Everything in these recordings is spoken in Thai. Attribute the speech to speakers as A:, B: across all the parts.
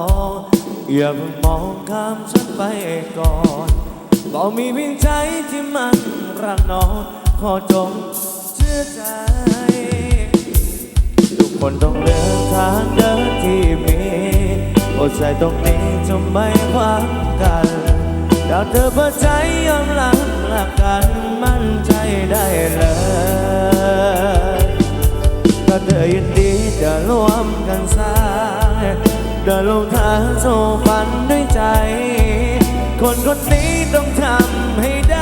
A: องอย่าเพิ่งมองข้ามฉันไปก่อนก็มีเพียงใจที่มันรักน้องขอจงเชื่อใจ ทุกคนต้องเดินทางเดินที่มีอดใจตรงนี้จะไม่คว้างกันถ้าเธอเปิดใจยอมรับหลักกันมั่นใจได้เลยถ้าเธอยินดีจะร่วมกันสร้าง เดินลงทางโซฟันด้วยใจ คนคนนี้ต้องทำให้ได้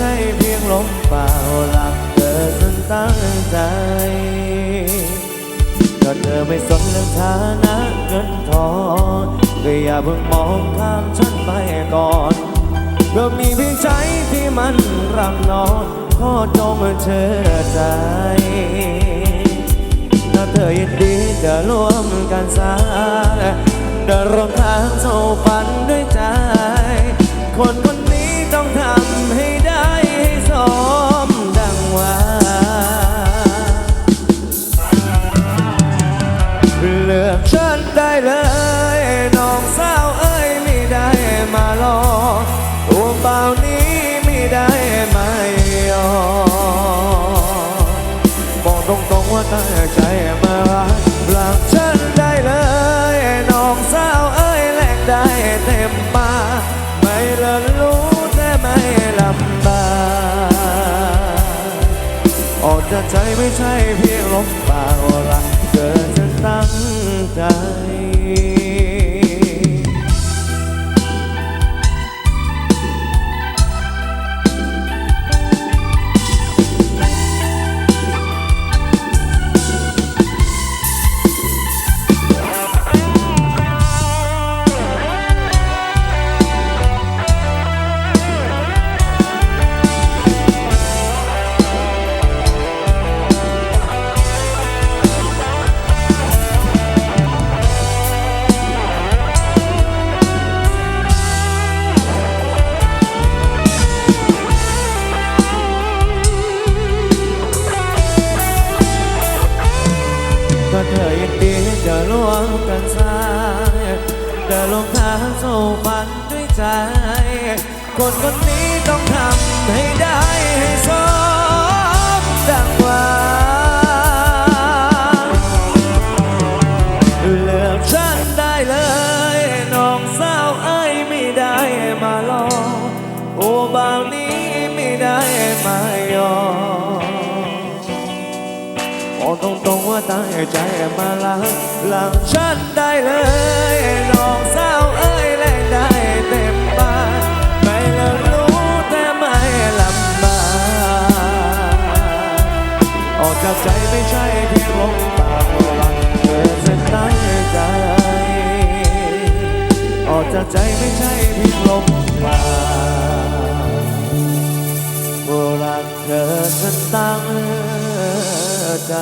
A: ใช่เพียงลมเปล่าหลักเธอจนตั้งใจก็เธอไม่สนเรื่องฐานะเงินทองก็อย่าเพิ่งมองข้ามฉันไปก่อนก็มีเพียงใจที่มันรักนอนขอจงเชื่อใจถ้าเธอยินดีจะร่วมกันสร้างเดินร่วมทางสู่ฝันด้วยใจคน ลือกฉันได้เลยน้องสาวเอ้ยไม่ได้มาหลอกตัวเปล่านี้ไม่ได้ไมายอมบอกตรงๆว่าตั้งใจมารักรักฉันได้เลยน้องสาวเอ้ยแลกได้เต็มปาไม่เละรู้แต่ไม่ลำบากออกจากใจไม่ใช่เพียงลมปากรักเกิดจะตั้ง ใจ ยินดีจะล่วงกันสร้ายจะลงทางสู่ฝันด้วยใจ คนคนนี้ต้องทำให้ได้ ตั้งใจมาลักหลังฉันได้เลยน้องสาวเอ้ยแลกได้เต็มปากไม่ละรู้แต่ไม่ลำบากออกจากใจไม่ใช่เพียงลมปากรักเธอจะตั้งใจออกจากใจไม่ใช่เพียงลมปากรักเธอจะตั้งใจ